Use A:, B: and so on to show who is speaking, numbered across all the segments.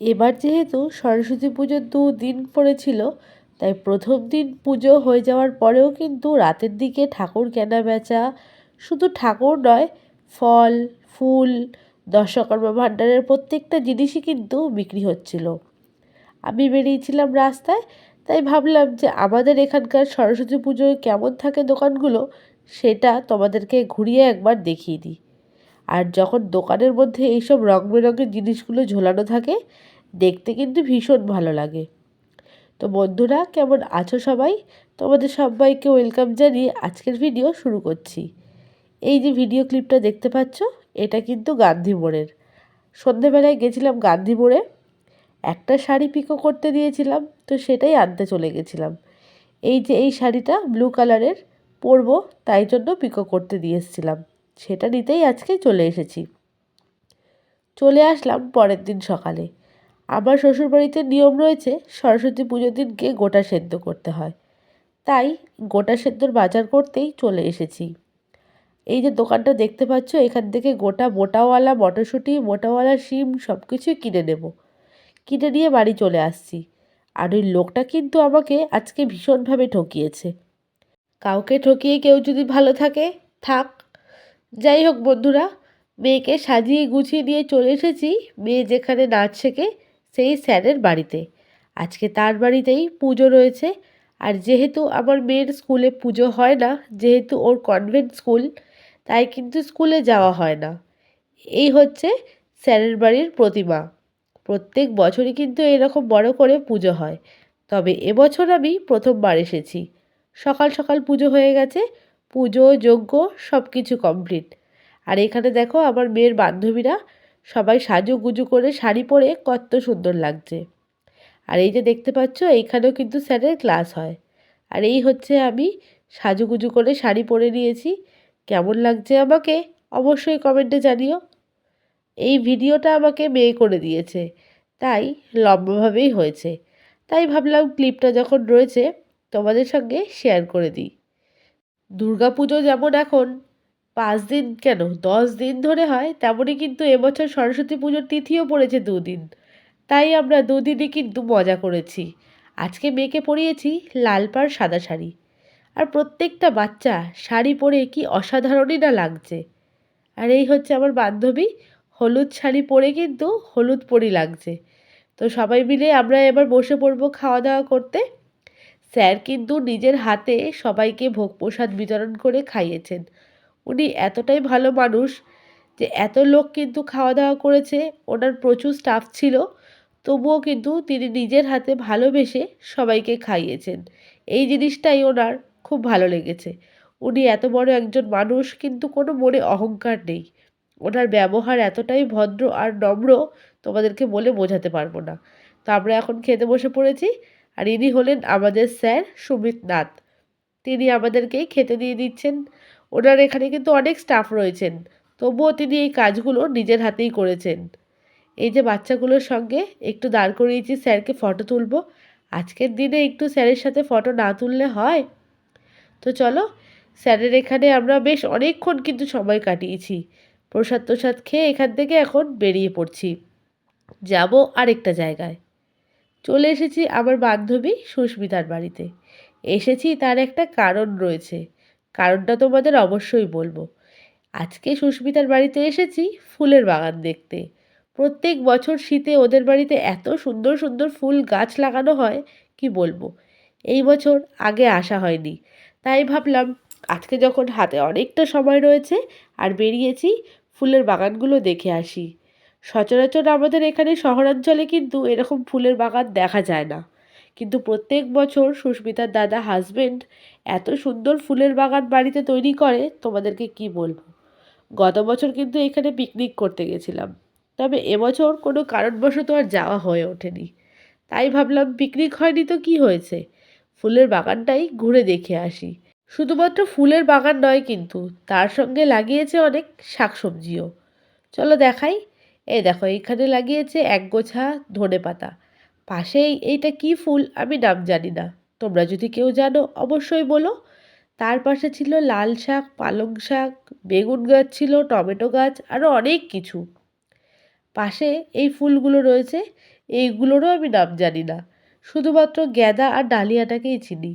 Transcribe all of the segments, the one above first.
A: এবার যেহেতু সরস্বতী পুজোর দু দিন পড়েছিল, তাই প্রথম দিন পুজো হয়ে যাওয়ার পরেও কিন্তু রাতের দিকে ঠাকুর কেনা বেচা শুধু ঠাকুর নয়, ফল, ফুল, দশকর্মা ভাণ্ডারের প্রত্যেকটা জিনিসই কিন্তু বিক্রি হচ্ছিল। আমি বেরিয়েছিলাম রাস্তায়, তাই ভাবলাম যে আমাদের এখানকার সরস্বতী পুজোয় কেমন থাকে দোকানগুলো, সেটা তোমাদেরকে ঘুরিয়ে একবার দেখিয়ে দিই। আর যখন দোকানের মধ্যে এইসব রং বেরঙের জিনিসগুলো ঝোলানো থাকে, দেখতে কিন্তু ভীষণ ভালো লাগে। তো বন্ধুরা, কেমন আছো সবাই? তোমাদের সবাইকে ওয়েলকাম জানিয়ে আজকের ভিডিও শুরু করছি। এই যে ভিডিও ক্লিপটা দেখতে পাচ্ছ, এটা কিন্তু গান্ধী মোড়ের। সন্ধেবেলায় গেছিলাম গান্ধী মোড়ে। একটা শাড়ি পিকো করতে দিয়েছিলাম, তো সেটাই আনতে চলে গেছিলাম। এই যে এই শাড়িটা ব্লু কালারের পরবো, তাই জন্য পিকো করতে দিয়ে এসেছিলাম। সেটা নিতেই আজকে চলে এসেছি। চলে আসলাম পরের দিন সকালে। আমার শ্বশুরবাড়িতে নিয়ম রয়েছে, সরস্বতী পুজোর দিনকে গোটা সেদ্ধ করতে হয়। তাই গোটা সেদ্ধর বাজার করতেই চলে এসেছি। এই যে দোকানটা দেখতে পাচ্ছ, এখান থেকে গোটা মোটাওয়ালা মটরশুঁটি, মোটাওয়ালা শিম সব কিছুই কিনে নেব। কিনে নিয়ে বাড়ি চলে আসছি। আর ওই লোকটা কিন্তু আমাকে আজকে ভীষণভাবে ঠকিয়েছে। কাউকে ঠকিয়ে কেউ যদি ভালো থাকে, থাক। যাই হোক বন্ধুরা, মেয়েকে সাজিয়ে গুছিয়ে নিয়ে চলে এসেছি। মেয়ে যেখানে নাচ শেখে সেই স্যারের বাড়িতে। আজকে তার বাড়িতেই পুজো রয়েছে। আর যেহেতু আমার মেয়ের স্কুলে পুজো হয় না, যেহেতু ওর কনভেন্ট স্কুল তাই কিন্তু স্কুলে যাওয়া হয় না। এই হচ্ছে স্যারের বাড়ির প্রতিমা। প্রত্যেক বছরই কিন্তু এরকম বড় করে পুজো হয়। তবে এবছর আমি প্রথমবার এসেছি। সকাল সকাল পুজো হয়ে গেছে। পুজো, যজ্ঞ সব কিছু কমপ্লিট আর এখানে দেখো আমার মেয়ের বান্ধবীরা সবাই সাজুগুজু করে শাড়ি পরে কত সুন্দর লাগছে। আর এই যে দেখতে পাচ্ছ, এইখানেও কিন্তু স্যারের ক্লাস হয়। আর এই হচ্ছে আমি সাজুগুজু করে শাড়ি পরে নিয়েছি। কেমন লাগছে আমাকে অবশ্যই কমেন্টে জানিও। এই ভিডিওটা আমাকে মেয়ে করে দিয়েছে, তাই লম্বাভাবেই হয়েছে। তাই ভাবলাম ক্লিপটা যখন রয়েছে তোমাদের সঙ্গে শেয়ার করে দিই। পুজো যেমন এখন, পাঁচ দিন কেন? দশ দিন ধরে হয়, তেমনই কিন্তু এবছর সরস্বতী পুজোর তিথিও পড়েছে দুদিন। তাই আমরা দুদিনই কিন্তু মজা করেছি। আজকে মেয়েকে পরিয়েছি লাল পাড় সাদা শাড়ি। আর প্রত্যেকটা বাচ্চা শাড়ি পরে কি অসাধারণই না লাগছে। আর এই হচ্ছে আমার বান্ধবী, হলুদ শাড়ি পরে কিন্তু হলুদ পরি লাগছে। তো সবাই মিলে আমরা এবার বসে পড়ব খাওয়া দাওয়া করতে। স্যার কিন্তু নিজের হাতে সবাইকে ভোগ প্রসাদ বিতরণ করে খাইয়েছেন। উনি এতটাই ভালো মানুষ যে এত লোক কিন্তু খাওয়া দাওয়া করেছে, ওনার প্রচুর স্টাফ ছিল, তবুও কিন্তু তিনি নিজের হাতে ভালোবেসে সবাইকে খাইয়েছেন। এই জিনিসটাই ওনার খুব ভালো লেগেছে। উনি এত বড় একজন মানুষ কিন্তু কোনো মনে অহংকার নেই। ওনার ব্যবহার এতটাই ভদ্র আর নম্র, তোমাদেরকে বলে বোঝাতে পারব না। তো আমরা এখন খেতে বসে পড়েছি। আর ইনি হলেন আমাদের স্যার সুমিত নাথ। তিনি আমাদেরকেই খেতে দিয়ে দিচ্ছেন। ওনার এখানে কিন্তু অনেক স্টাফ রয়েছেন। তবুও তিনি এই কাজগুলো নিজের হাতেই করেছেন। এই যে বাচ্চাগুলোর সঙ্গে একটু দাঁড় করিয়েছি, স্যারকে ফটো তুলব। আজকের দিনে একটু স্যারের সাথে ফটো না তুললে হয়? তো চলো, স্যারের এখানে আমরা বেশ অনেকক্ষণ কিন্তু সময় কাটিয়েছি। প্রসাদ প্রসাদ খেয়ে এখান থেকে এখন বেরিয়ে পড়ছি। যাব আরেকটা জায়গায়। চলে এসেছি আমার বান্ধবী সুস্মিতার বাড়িতে। এসেছি তার একটা কারণ রয়েছে। কারণটা তোমাদের অবশ্যই বলব। আজকে সুস্মিতার বাড়িতে এসেছি ফুলের বাগান দেখতে। প্রত্যেক বছর শীতে ওদের বাড়িতে এত সুন্দর সুন্দর ফুল গাছ লাগানো হয়, কি বলব? এই বছর আগে আসা হয়নি। তাই ভাবলাম, আজকে যখন হাতে অনেকটা সময় রয়েছে আর বেরিয়েছি, ফুলের বাগানগুলো দেখে আসি। সচরাচর আমাদের এখানে শহরাঞ্চলে কিন্তু এরকম ফুলের বাগান দেখা যায় না। কিন্তু প্রত্যেক বছর সুস্মিতার দাদা হাজবেন্ড এত সুন্দর ফুলের বাগান বাড়িতে তৈরি করে, তোমাদেরকে কি বলব? গত বছর কিন্তু এখানে পিকনিক করতে গেছিলাম। তবে এবছর কোনো কারণবশত আর যাওয়া হয়ে ওঠেনি। তাই ভাবলাম পিকনিক হয়নি তো কি হয়েছে? ফুলের বাগানটাই ঘুরে দেখে আসি। শুধুমাত্র ফুলের বাগান নয় কিন্তু, তার সঙ্গে লাগিয়েছে অনেক শাকসবজিও। চলো দেখাই এই দেখো, এইখানে লাগিয়েছে একগোছা ধনে পাতা। পাশেই এইটা কি ফুল আমি নাম জানি না। তোমরা যদি কেউ জানো, অবশ্যই বলো। তার পাশে ছিল লাল শাক, পালং শাক, বেগুন গাছ ছিল, টমেটো গাছ আরও অনেক কিছু। পাশে এই ফুলগুলো রয়েছে, এইগুলোরও আমি নাম জানি না। শুধুমাত্র গ্যাদা আর ডালিয়াটাকেই চিনি।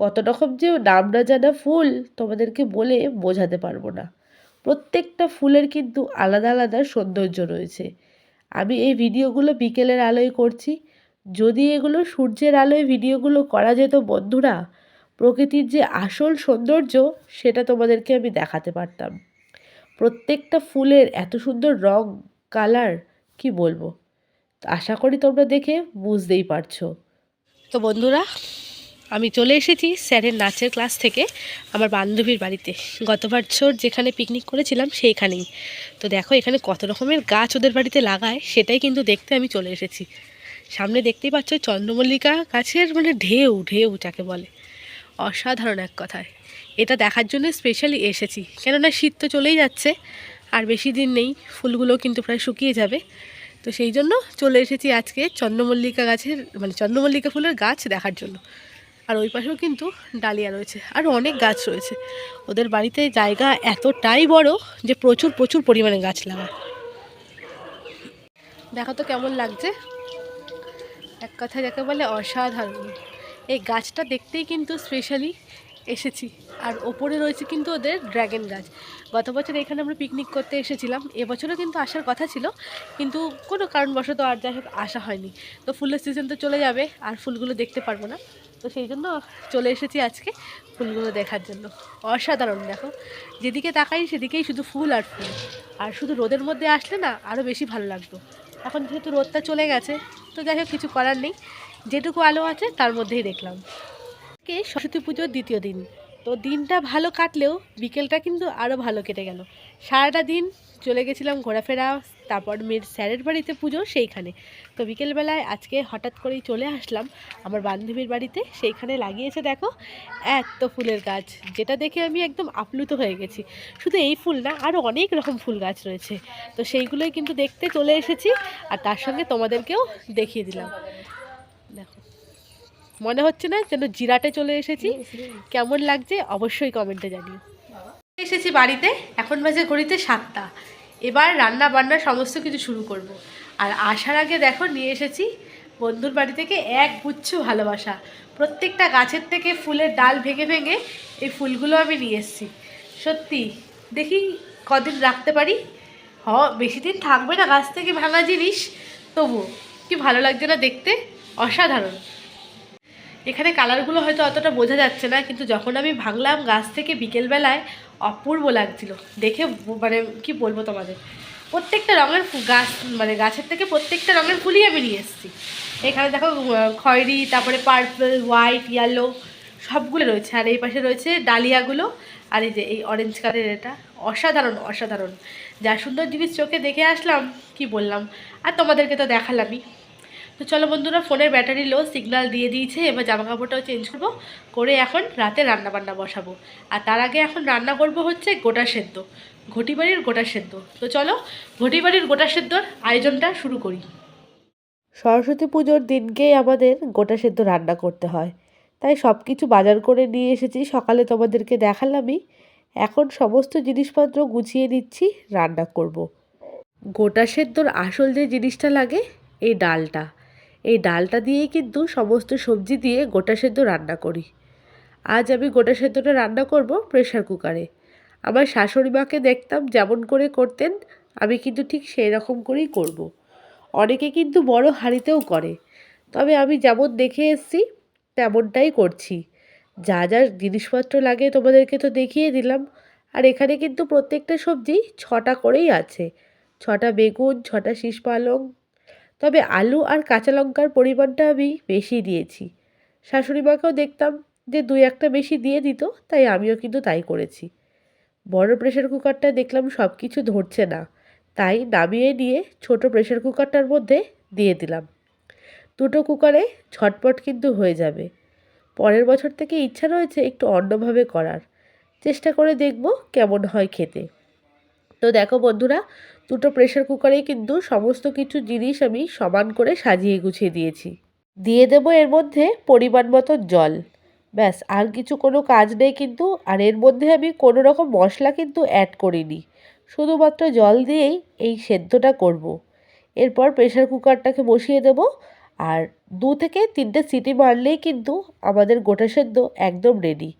A: কত রকম যে নাম না জানা ফুল তোমাদেরকে বলে বোঝাতে পারব না। প্রত্যেকটা ফুলের কিন্তু আলাদা আলাদা সৌন্দর্য রয়েছে। আমি এই ভিডিওগুলো বিকেলের আলোয় করছি। যদি এগুলো সূর্যের আলোয় ভিডিওগুলো করা যেত বন্ধুরা, প্রকৃতির যে আসল সৌন্দর্য, সেটা তোমাদেরকে আমি দেখাতে পারতাম। প্রত্যেকটা ফুলের এত সুন্দর রং, কালার, কি বলব? আশা করি তোমরা দেখে বুঝতেই পারছ। তো বন্ধুরা আমি চলে এসেছি স্যারের নাচের ক্লাস থেকে আমার বান্ধবীর বাড়িতে। গত বছর যেখানে পিকনিক করেছিলাম সেইখানেই। তো দেখো, এখানে কত রকমের গাছ ওদের বাড়িতে লাগায়, সেটাই কিন্তু দেখতে আমি চলে এসেছি। সামনে দেখতেই পাচ্ছ চন্দ্রমল্লিকা গাছের মানে ঢেউ ঢেউ যাকে বলে। অসাধারণ এক কথায়। এটা দেখার জন্য স্পেশালি এসেছি। কেননা শীত তো চলেই যাচ্ছে, আর বেশি দিন নেই, ফুলগুলো কিন্তু প্রায় শুকিয়ে যাবে। তো সেই জন্য চলে এসেছি আজকে চন্দ্রমল্লিকা গাছের মানে চন্দ্রমল্লিকা ফুলের গাছ দেখার জন্য। আর ওই পাশেও কিন্তু ডালিয়া রয়েছে আর অনেক গাছ রয়েছে। ওদের বাড়িতে জায়গা এতটাই বড় যে প্রচুর প্রচুর পরিমাণে গাছ লাগায়। দেখো তো কেমন লাগছে। এক কথা যাকে বলে অসাধারণ। এই গাছটা দেখতেই কিন্তু স্পেশালি এসেছি। আর ওপরে রয়েছে কিন্তু ওদের ড্র্যাগন গাছ। গত বছর এখানে আমরা পিকনিক করতে এসেছিলাম। এবছরও কিন্তু আসার কথা ছিল। কিন্তু কোনো কারণবশত আর যাই হোক, আসা হয়নি। তো ফুলের সিজন তো চলে যাবে, আর ফুলগুলো দেখতে পারব না। তো সেই জন্য চলে এসেছি আজকে ফুলগুলো দেখার জন্য। অসাধারণ, দেখো। যেদিকে তাকাই সেদিকেই শুধু ফুল আর ফুল। আর শুধু রোদের মধ্যে আসলে না আরও বেশি ভালো লাগতো। এখন যেহেতু রোদটা চলে গেছে, তো যাই হোক, কিছু করার নেই। যেটুকু আলো আছে তার মধ্যেই দেখলাম। কে সরস্বতী পুজোর দ্বিতীয় দিন। তো দিনটা ভালো কাটলেও বিকেলটা কিন্তু আরও ভালো কেটে গেল। সারাটা দিন চলে গেছিলাম ঘোরাফেরা তারপর মেয়ের স্যারের বাড়িতে পুজো সেইখানে। তো বিকেলবেলায় আজকে হঠাৎ করেই চলে আসলাম আমার বান্ধবীর বাড়িতে সেইখানে লাগিয়েছে দেখো এত ফুলের গাছ যেটা দেখে আমি একদম আপ্লুত হয়ে গেছি। শুধু এই ফুল না আরও অনেক রকম ফুল গাছ রয়েছে। তো সেইগুলোই কিন্তু দেখতে চলে এসেছি আর তার সঙ্গে তোমাদেরকেও দেখিয়ে দিলাম। দেখো মনে হচ্ছে না যেন জিরাটে চলে এসেছি। কেমন লাগছে অবশ্যই কমেন্টে জানিও। এসেছি বাড়িতে, এখন বাজে ঘড়িতে সাতটা। এবার রান্না বান্না সমস্ত কিছু শুরু করব। আর আসার আগে দেখো, নিয়ে এসেছি বন্ধুর বাড়ি থেকে এক গুচ্ছ ভালোবাসা। প্রত্যেকটা গাছের থেকে ফুলের ডাল ভেঙে ভেঙে এই ফুলগুলো আমি নিয়ে এসেছি। সত্যি, দেখি কদিন রাখতে পারি? হ, বেশি দিন থাকবে না গাছ থেকে ভাঙা জিনিস তবু কি ভালো লাগছে না দেখতে? অসাধারণ। এখানে কালারগুলো হয়তো অতটা বোঝা যাচ্ছে না, কিন্তু যখন আমি ভাঙলাম গাছ থেকে বিকেলবেলায় অপূর্ব লাগছিল। দেখে মানে কি বলব তোমাদের? প্রত্যেকটা রঙের গাছ মানে গাছের থেকে প্রত্যেকটা রঙের ফুলই আমি নিয়ে এসেছি। এখানে দেখো খয়েরি, তারপরে পার্পল, হোয়াইট, ইয়েলো সবগুলো রয়েছে। আর এই পাশে রয়েছে ডালিয়াগুলো। আর এই যে এই অরেঞ্জ কালারের এটা, অসাধারণ অসাধারণ। যা সুন্দর জিনিস চোখে দেখে আসলাম, কি বললাম? আর তোমাদেরকে তো দেখালামই। তো চলো বন্ধুরা, ফোনের ব্যাটারি লো সিগনাল দিয়ে দিয়েছে, এবার জামা কাপড়টাও চেঞ্জ করব, করে এখন রাতে রান্না বান্না বসাবো। আর তার আগে এখন রান্না করব হচ্ছে গোটা সেদ্ধ ঘটি বাড়ির গোটা সেদ্ধ। তো চলো ঘটি বাড়ির গোটা সেদ্ধর আয়োজনটা শুরু করি। সরস্বতী পুজোর দিনকেই আমাদের গোটা সেদ্ধ রান্না করতে হয়। তাই সব কিছু বাজার করে নিয়ে এসেছি, সকালে তোমাদেরকে দেখালামই। এখন সমস্ত জিনিসপত্র গুছিয়ে নিচ্ছি, রান্না করব। গোটা সেদ্ধর আসল যে জিনিসটা লাগে, এই ডালটা। এই ডালটা দিয়েই কিন্তু সমস্ত সবজি দিয়ে গোটা সেদ্ধ রান্না করি। আজ আমি গোটা সেদ্ধটা রান্না করব প্রেশার কুকারে। আমার শাশুড়ি মাকে দেখতাম যেমন করে করতেন, আমি কিন্তু ঠিক সেই রকম করেই করব। অনেকে কিন্তু বড় হাঁড়িতেও করে। তবে আমি যেমন দেখে এসছি, তেমনটাই করছি। যা যা জিনিসপত্র লাগে তোমাদেরকে তো দেখিয়ে দিলাম। আর এখানে কিন্তু প্রত্যেকটা সবজি ছটা করেই আছে। ছটা বেগুন, ছটা শীষ পালং তবে আলু আর কাঁচা লঙ্কার পরিমাণটা আমি বেশি দিয়েছি। শাশুড়ি মাকেও দেখতাম যে দুই একটা বেশি দিয়ে দিত, তাই আমিও কিন্তু তাই করেছি। বড় প্রেশার কুকারটা দেখলাম সব কিছু ধরছে না, তাই নামিয়ে নিয়ে ছোট প্রেশার কুকারটার মধ্যে দিয়ে দিলাম। দুটো কুকারে ঝটপট কিন্তু হয়ে যাবে। পরের বছর থেকে ইচ্ছা রয়েছে একটু অন্যভাবে করার। চেষ্টা করে দেখব কেমন হয় খেতে। তো দেখো বন্ধুরা দুটো প্রেশার কুকারেই কিন্তু সমস্ত কিছু জিনিস আমি সমান করে সাজিয়ে গুছিয়ে দিয়েছি। দিয়ে দেব এর মধ্যে পরিমাণ মতো জল। ব্যাস, আর কিছু কোনো কাজ নেই কিন্তু, আর এর মধ্যে আমি কোনো রকম মশলা কিন্তু অ্যাড করিনি। শুধুমাত্র জল দিয়েই এই সেদ্ধটা করব। এরপর প্রেশার কুকারটাকে বসিয়ে দেব, আর দু থেকে তিনটে সিটি মারলেই কিন্তু আমাদের গোটা সেদ্ধ একদম রেডি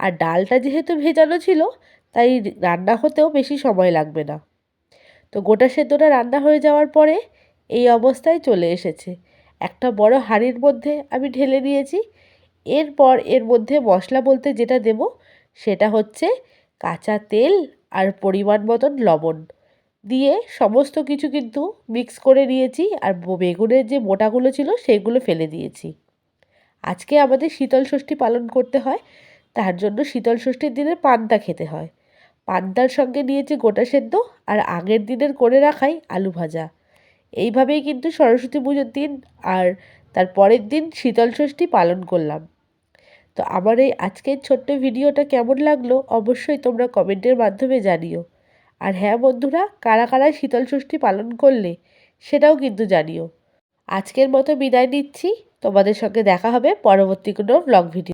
A: আর ডালটা যেহেতু ভেজানো ছিল, তাই রান্না হতেও বেশি সময় লাগবে না। তো গোটা সেদ্ধটা রান্না হয়ে যাওয়ার পরে এই অবস্থায় চলে এসেছে। একটা বড় হাঁড়ির মধ্যে আমি ঢেলে নিয়েছি। এরপর এর মধ্যে মশলা বলতে যেটা দেব সেটা হচ্ছে কাঁচা তেল আর পরিমাণ মতন লবণ। দিয়ে সমস্ত কিছু কিন্তু মিক্স করে নিয়েছি আর বেগুনের যে মোটাগুলো ছিল সেগুলো ফেলে দিয়েছি। আজকে আমাদের শীতল ষষ্ঠী পালন করতে হয়, তার জন্য শীতল ষষ্ঠীর দিনে পান্তা খেতে হয়। পান্তার সঙ্গে নিয়েছি গোটা সেদ্ধ আর আগের দিনের করে রাখাই আলু ভাজা। এইভাবেই কিন্তু সরস্বতী পুজোর দিন আর তার পরের দিন শীতল ষষ্ঠী পালন করলাম। তো আমার এই আজকের ছোট্ট ভিডিওটা কেমন লাগল অবশ্যই তোমরা কমেন্টের মাধ্যমে জানিও। আর হ্যাঁ বন্ধুরা, কারা কারা শীতল ষষ্ঠী পালন করলে সেটাও কিন্তু জানিও। আজকের মতো বিদায় নিচ্ছি। তোমাদের সঙ্গে দেখা হবে পরবর্তী কোনো ব্লগ ভিডিও